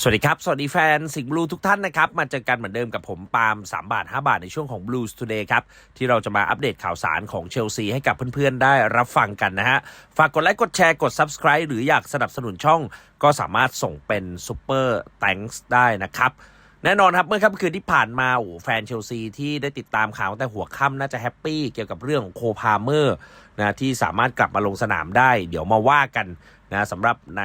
สวัสดีครับ สวัสดีแฟนสิงห์บลูทุกท่านนะครับ มาเจอกันเหมือนเดิมกับผมปาล์ม3 บาท 5 บาทในช่วงของ Blues Today ครับ ที่เราจะมาอัปเดตข่าวสารของเชลซีให้กับเพื่อนๆ ได้รับฟังกันนะฮะ ฝากกดไลค์ กดแชร์ กด Subscribe หรืออยากสนับสนุนช่อง ก็สามารถส่งเป็น Super Thanks ได้นะครับแน่นอนครับ เมื่อค่ำคืนที่ผ่านมาโอ้แฟนเชลซีที่ได้ติดตามข่าวแต่หัวค่ำน่าจะแฮปปี้เกี่ยวกับเรื่องของโคพาเมอร์นะที่สามารถกลับมาลงสนามได้ เดี๋ยวมาว่ากัน นะสำหรับใน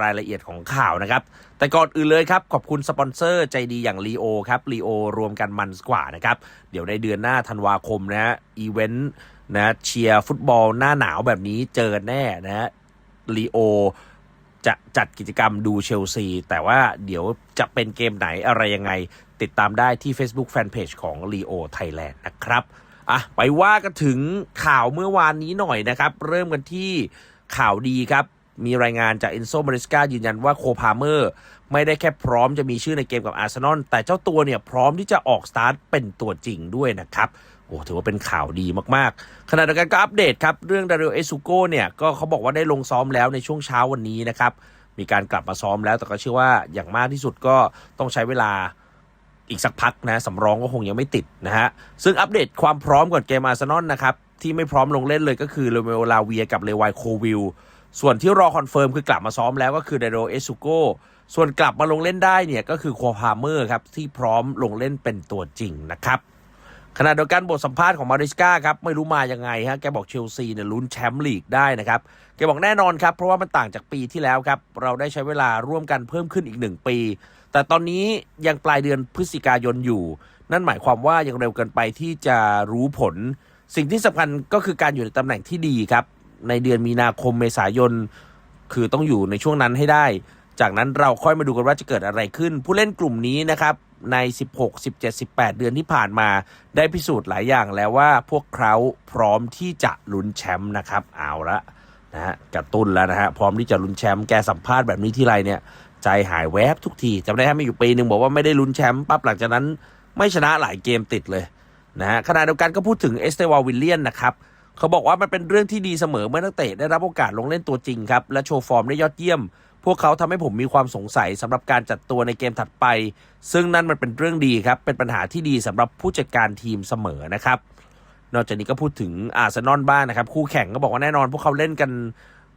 รายละเอียดของข่าวนะครับ แต่ก่อนอื่นเลยครับ ขอบคุณสปอนเซอร์ใจดีอย่างลีโอครับลีโอรวมกันมันกว่านะครับ เดี๋ยวในเดือนหน้าธันวาคมนะฮะอีเวนต์นะเชียร์ฟุตบอลหน้าหนาวแบบนี้เจอกันแน่นะฮะลีโอจะจัดกิจกรรมดูเชลซี แต่ว่าเดี๋ยวจะเป็นเกมไหนอะไรยังไง ติดตามได้ที่ Facebook Fanpage ของ Leo Thailand นะครับอะไปว่ากันถึงข่าวเมื่อวานนี้หน่อยนะครับ เริ่มกันที่ข่าวดีครับ มีรายงานจาก Enzo Maresca ยืนยันว่าโคพาเมอร์ไม่ได้แค่พร้อมจะมีชื่อในเกมกับอาร์เซนอลแต่เจ้าตัวเนี่ยพร้อมที่จะออกสตาร์ทเป็นตัวจริงด้วยนะครับโอ้ถือว่าเป็นข่าวดีมากๆ ขณะเดียวกันก็อัปเดตครับ เรื่องดาริโอเอซูโกเนี่ยก็เขาบอกว่าได้ลงซ้อมแล้วในช่วงเช้าวันนี้นะครับ มีการกลับมาซ้อมแล้วแต่ก็เชื่อว่าอย่างมากที่สุดก็ต้องใช้เวลาอีกสักพักนะสำรองก็คงยังไม่ติดนะฮะซึ่งอัปเดตความพร้อมก่อนเกมอาร์เซนอลนะครับที่ไม่พร้อมลงเล่นเลยก็คือโรเมโอลาเวียกับเลวายโควิล ส่วนที่รอคอนเฟิร์มคือกลับมาซ้อมแล้วก็คือไดโรเอซูโกส่วนกลับมาลงเล่นได้เนี่ยก็คือโคพาเมอร์ครับที่พร้อมลงเล่นเป็นตัวจริงนะครับขณะเดียวกันบทสัมภาษณ์ของมาริสกาครับไม่รู้มายังไงฮะแกบอกเชลซีเนี่ยลุ้นแชมป์ลีกได้นะครับแกบอกแน่นอนครับ เพราะว่ามันต่างจากปีที่แล้วครับ เราได้ใช้เวลาร่วมกันเพิ่มขึ้นอีกหนึ่งปี แต่ตอนนี้ยังปลายเดือนพฤศจิกายนอยู่ นั่นหมายความว่ายังเร็วเกินไปที่จะรู้ผล สิ่งที่สำคัญก็คือการอยู่ในตำแหน่งที่ดีครับ ในเดือนมีนาคมเมษายน คือต้องอยู่ในช่วงนั้นให้ได้ จากนั้นเราค่อยมาดูกันว่าจะเกิดอะไรขึ้น ผู้เล่นกลุ่มนี้นะครับใน 16 17 18 เดือนที่ผ่านมา ได้พิสูจน์หลายอย่างแล้วว่าพวกเขาพร้อมที่จะลุ้นแชมป์นะครับ เอาละนะฮะกระตุ้นแล้วนะฮะพร้อมที่จะลุ้นแชมป์แกสัมภาษณ์แบบนี้ที่ไรเนี่ย ใจหายแวบทุกทีจำได้ไหมมีอยู่ปีหนึ่งบอกว่าไม่ได้ลุ้นแชมป์ปั๊บหลังจากนั้น ไม่ชนะหลายเกมติดเลยนะฮะขณะเดียวกันก็พูดถึงเอสเตวาวิลเลียนนะครับ เขาบอกว่ามันเป็นเรื่องที่ดีเสมอเมื่อนักเตะได้รับโอกาสลงเล่นตัวจริงครับ และโชว์ฟอร์มได้ยอดเยี่ยม พวกเขาทำให้ผมมีความสงสัยสำหรับการจัดตัวในเกมถัดไป ซึ่งนั่นมันเป็นเรื่องดีครับ เป็นปัญหาที่ดีสำหรับผู้จัดการทีมเสมอนะครับ นอกจากนี้ก็พูดถึงอาร์เซนอลบ้างนะครับ คู่แข่งก็บอกว่าแน่นอน พวกเขาเล่นกัน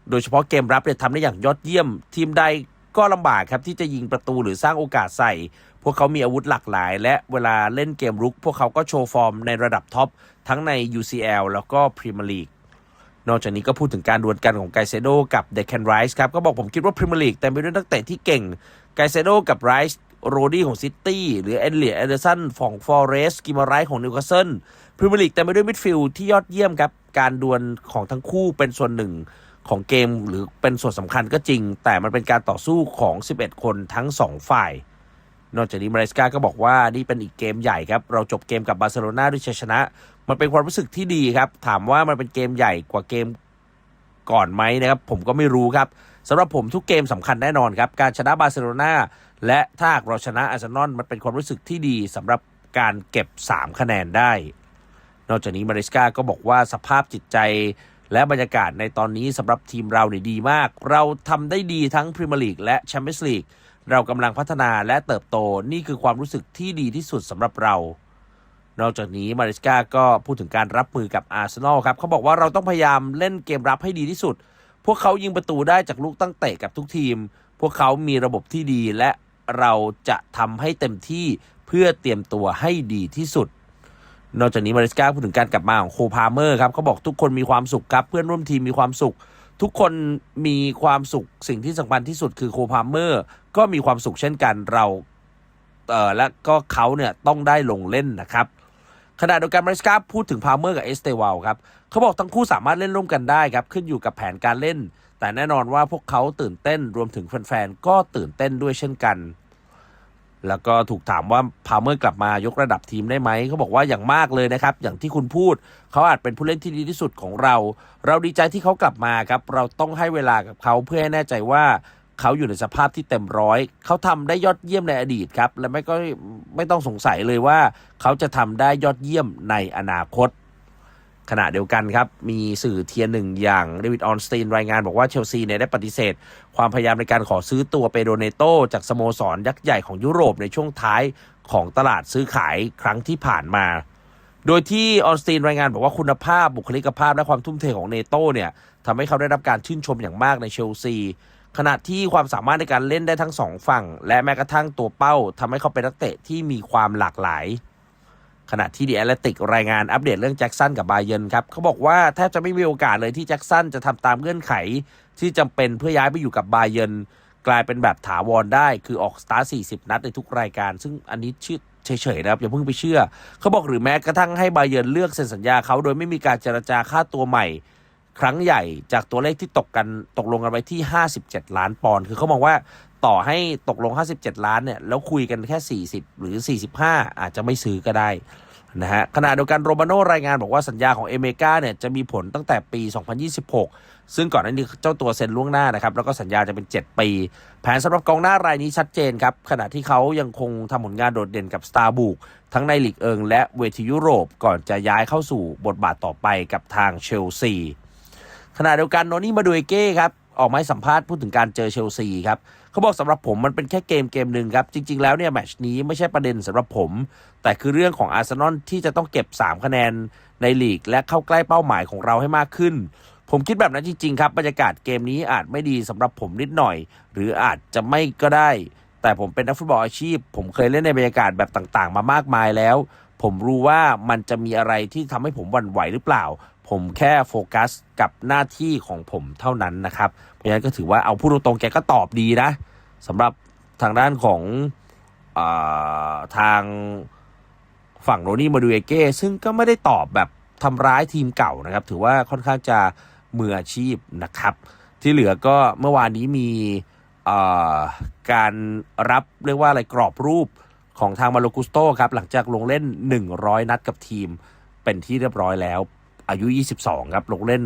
โดยเฉพาะเกมรับเนี่ยทำได้อย่างยอดเยี่ยม ทีมใดก็ลำบากครับที่จะยิงประตูหรือสร้างโอกาสใส่ พวกเขามีอาวุธหลากหลาย และเวลาเล่นเกมรุก พวกเขาก็โชว์ฟอร์มในระดับท็อป ทั้งใน UCL แล้วก็พรีเมียร์ลีกนอกจากนี้ก็พูดถึงการดวลกันของไกเซโดกับเดคแคนไรส์ครับ ก็บอกผมคิดว่าพรีเมียร์ลีกแต่ไปด้วยนักเตะที่เก่งไกเซโดกับไรส์โรดี้ของซิตี้หรือเอเลียเอเดอร์สันของฟอร์เรสกิมาไรส์ของนิวคาสเซิลพรีเมียร์ลีกแต่ไปด้วยมิดฟิลด์ที่ยอดเยี่ยมครับการดวลของทั้งคู่เป็นส่วนหนึ่งของเกมหรือเป็นส่วนสำคัญก็จริง แต่มันเป็นการต่อสู้ของ 11 คนทั้ง 2 ฝ่าย นอกจากนี้มาริสกาก็บอกว่านี่เป็นอีกเกมใหญ่ครับ เราจบเกมกับบาร์เซโลนาด้วยชัยชนะ มันเป็นความรู้สึกที่ดีครับ ถามว่ามันเป็นเกมใหญ่กว่าเกมก่อนไหมนะครับ ผมก็ไม่รู้ครับสำหรับผมทุกเกมสำคัญแน่นอนครับ การชนะบาร์เซโลนาและถ้าหากเราชนะอาร์เซนอลมันเป็นความรู้สึกที่ดีสำหรับการเก็บ 3 คะแนนได้ นอกจากนี้มาริสกาก็บอกว่าสภาพจิตใจและบรรยากาศในตอนนี้สำหรับทีมเราเนี่ยดีมาก เราทำได้ดีทั้งพรีเมียร์ลีกและแชมเปี้ยนส์ลีก เรากำลังพัฒนาและเติบโตนี่คือความรู้สึกที่ดีที่สุดสำหรับเรา นอกจากนี้มาริสกาก็พูดถึงการรับมือกับอาร์เซนอลครับเขาบอกว่าเราต้องพยายามเล่นเกมรับให้ดีที่สุด พวกเขายิงประตูได้จากลูกตั้งเตะกับทุกทีม พวกเขามีระบบที่ดีและเราจะทำให้เต็มที่เพื่อเตรียมตัวให้ดีที่สุด นอกจากนี้มาริสกาพูดถึงการกลับมาของโคพาเมอร์ครับเขาบอกทุกคนมีความสุขครับเพื่อนร่วมทีมมีความสุข ทุกคนมีความสุขสิ่งที่สำคัญที่สุดคือโคพาเมอร์ก็มีความสุขเช่นกันเราเออและก็เขาเนี่ยต้องได้ลงเล่นนะครับขณะเดียวกันมาริสกาพูดถึงพาเมอร์กับเอสเตวาลครับเขาบอกทั้งคู่สามารถเล่นร่วมกันได้ครับขึ้นอยู่กับแผนการเล่น แต่แน่นอนว่าพวกเขาตื่นเต้นรวมถึงแฟนๆก็ตื่นเต้นด้วยเช่นกัน แล้วก็ถูกถามว่าพาเมอร์กลับมายกระดับทีมได้ไหมเขาบอกว่าอย่างมากเลยนะครับ อย่างที่คุณพูด เขาอาจเป็นผู้เล่นที่ดีที่สุดของเรา เราดีใจที่เขากลับมาครับ เราต้องให้เวลากับเขาเพื่อให้แน่ใจว่าเขาอยู่ในสภาพที่เต็มร้อย เขาทำได้ยอดเยี่ยมในอดีตครับ และไม่ก็ไม่ต้องสงสัยเลยว่า เขาจะทำได้ยอดเยี่ยมในอนาคต ขณะเดียวกันครับ มีสื่อเทียนหนึ่งอย่างเดวิดออนสตีนรายงานบอกว่าเชลซีเนี่ยได้ปฏิเสธ ความพยายามในการขอซื้อตัวเปโดเนโตจากสโมสรยักษ์ใหญ่ของยุโรปในช่วงท้ายของตลาดซื้อขายครั้งที่ผ่านมา โดยที่ออนสตีนรายงานบอกว่าคุณภาพบุคลิกภาพและความทุ่มเทของเนโต้เนี่ยทำให้เขาได้รับการชื่นชมอย่างมากในเชลซีขณะที่ความสามารถในการเล่นได้ทั้งสองฝั่ง และแม้กระทั่งตัวเป้าทำให้เขาเป็นนักเตะที่มีความหลากหลาย ขณะที่ดีแอตเลติกรายงานอัปเดตเรื่องแจ็คสันกับบาเยนครับเขาบอกว่าแทบจะไม่มีโอกาสเลยที่แจ็คสันจะทำตามเงื่อนไข ที่จำเป็นเพื่อย้ายไปอยู่กับบาเยนกลายเป็นแบบถาวรได้คือออกสตาร์ท40 นัดในทุกรายการ ซึ่งอันนี้ชื่อเฉยๆนะครับอย่าเพิ่งไปเชื่อ เขาบอกหรือแม้กระทั่งให้บาเยนเลือกเซ็นสัญญาเขาโดยไม่มีการเจรจาค่าตัวใหม่ ครั้งใหญ่จากตัวเลขที่ตกกันตกลงกันไว้ที่ 57 ล้านปอนด์คือเขามองว่า ต่อให้ตกลง 57 ล้านเนี่ยแล้วคุยกันแค่ 40 หรือ 45 อาจจะไม่ซื้อก็ได้นะฮะขณะเดียวกันโรมาโนรายงานบอกว่าสัญญาของเอเมกาเนี่ยจะมีผลตั้งแต่ปี 2026 ซึ่งก่อนหน้านี้เจ้าตัวเซ็นล่วงหน้านะครับ แล้วก็สัญญาจะเป็น 7 ปี แผนสำหรับกองหน้ารายนี้ชัดเจนครับ ขณะที่เขายังคงทำผลงานโดดเด่นกับสตาร์บุกทั้งในลีกเอิงและเวทียุโรป ก่อนจะย้ายเข้าสู่บทบาทต่อไปกับทางเชลซีขณะเดียวกันโนนี่มาดูเอเก้ครับ ออกมาให้สัมภาษณ์พูดถึงการเจอเชลซีครับเขาบอกสำหรับผมมันเป็นแค่เกมเกมหนึ่งครับจริง ๆ แล้วเนี่ยแมตชนี้ไม่ใช่ประเด็นสำหรับผม แต่คือเรื่องของอาร์เซนอลที่จะต้องเก็บ 3 คะแนนในลีก และเข้าใกล้เป้าหมายของเราให้มากขึ้น ผมคิดแบบนั้นจริง ๆ ครับบรรยากาศเกมนี้อาจไม่ดีสำหรับผมนิดหน่อย หรืออาจจะไม่ก็ได้ แต่ผมเป็นนักฟุตบอลอาชีพ ผมเคยเล่นในบรรยากาศแบบต่างๆ มามากมายแล้ว ผมรู้ว่ามันจะมีอะไรที่ทำให้ผมหวั่นไหวหรือเปล่า ผมแค่โฟกัสกับหน้าที่ของผมเท่านั้นนะครับ เพราะฉะนั้นก็ถือว่าเอาพูดตรงๆแกก็ตอบดีนะสำหรับทางด้านของอาทางฝั่งโรนี่มาดูเอเก้ซึ่งก็ไม่ได้ตอบแบบทำร้ายทีมเก่านะครับ ถือว่าค่อนข้างจะมืออาชีพนะครับ ที่เหลือก็เมื่อวานนี้มีาการรับเรียกว่าอะไรกรอบรูปของทางมาโลกุสโตครับ หลังจากลงเล่น 100 นัดกับทีมเป็นที่เรียบร้อยแล้ว อายุ 22 ครับ ลงเล่น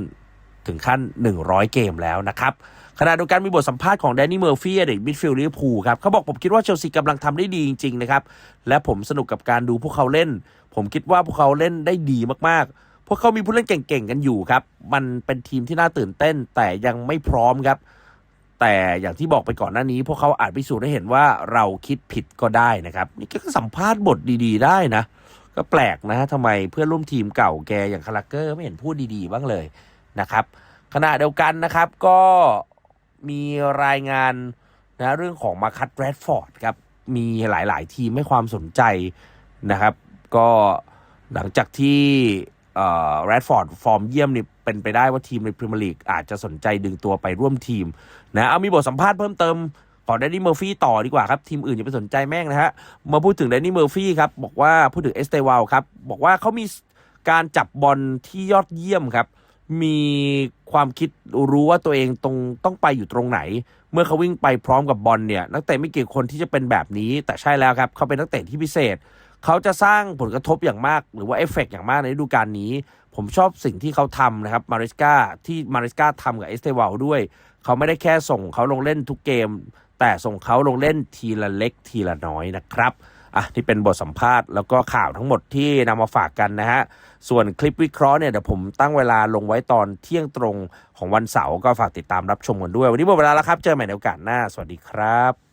ถึงขั้น 100 เกมแล้วนะครับขณะเดียวกันมีบทสัมภาษณ์ของแดนนี่เมอร์ฟี่อดีตมิดฟิลด์ลิเวอร์พูลครับเขาบอกผมคิดว่าเชลซีกำลังทำได้ดีจริงๆนะครับและผมสนุกกับการดูพวกเขาเล่น ผมคิดว่าพวกเขาเล่นได้ดีมากๆ พวกเขามีผู้เล่นเก่งๆกันอยู่ครับ มันเป็นทีมที่น่าตื่นเต้น แต่ยังไม่พร้อมครับ แต่อย่างที่บอกไปก่อนหน้านี้ พวกเขาอาจพิสูจน์ให้เห็นว่าเราคิดผิดก็ได้นะครับนี่ก็สัมภาษณ์บทดี ๆ ได้นะ ก็แปลกนะทำไมเพื่อนร่วมทีมเก่าแกอย่างคาราเกอร์ไม่เห็นพูดดีๆบ้างเลยนะครับ ขณะเดียวกันนะครับก็มีรายงานนะเรื่องของมาคัตแรดฟอร์ดครับ มีหลายๆ ทีมให้ความสนใจนะครับ ก็หลังจากที่แรดฟอร์ดฟอร์มเยี่ยมนี่เป็นไปได้ว่าทีมในพรีเมียร์ลีกอาจจะสนใจดึงตัวไปร่วมทีมนะเอามีบทสัมภาษณ์เพิ่มเติม ของแดนนี่เมอร์ฟี่ต่อดีกว่าครับทีมอื่นอย่าไปสนใจแม่งนะฮะมาพูดถึงแดนนี่เมอร์ฟี่ครับบอกว่าพูดถึงเอสเตวาลครับบอกว่าเขามีการจับบอลที่ยอดเยี่ยมครับ มีความคิดรู้ว่าตัวเองตรงต้องไปอยู่ตรงไหน เมื่อเขาวิ่งไปพร้อมกับบอลเนี่ยนักเตะไม่กี่คนที่จะเป็นแบบนี้ แต่ใช่แล้วครับเขาเป็นนักเตะที่พิเศษเขาจะสร้างผลกระทบอย่างมาก หรือว่าเอฟเฟกอย่างมากในฤดูกาลนี้ ผมชอบสิ่งที่เขาทำนะครับมาริสกาที่มาริสกาทำกับเอสเตวาลด้วย เขาไม่ได้แค่ส่งเขาลงเล่นทุกเกม แต่ส่งเขาลงเล่นทีละเล็กทีละน้อยนะครับอะนี่เป็นบทสัมภาษณ์แล้วก็ข่าวทั้งหมดที่นำมาฝากกันนะฮะ ส่วนคลิปวิเคราะห์เนี่ยเดี๋ยวผมตั้งเวลาลงไว้ตอนเที่ยงตรงของวันเสาร์ก็ฝากติดตามรับชมกันด้วย วันนี้หมดเวลาแล้วครับ เจอกันใหม่ในโอกาสหน้า สวัสดีครับ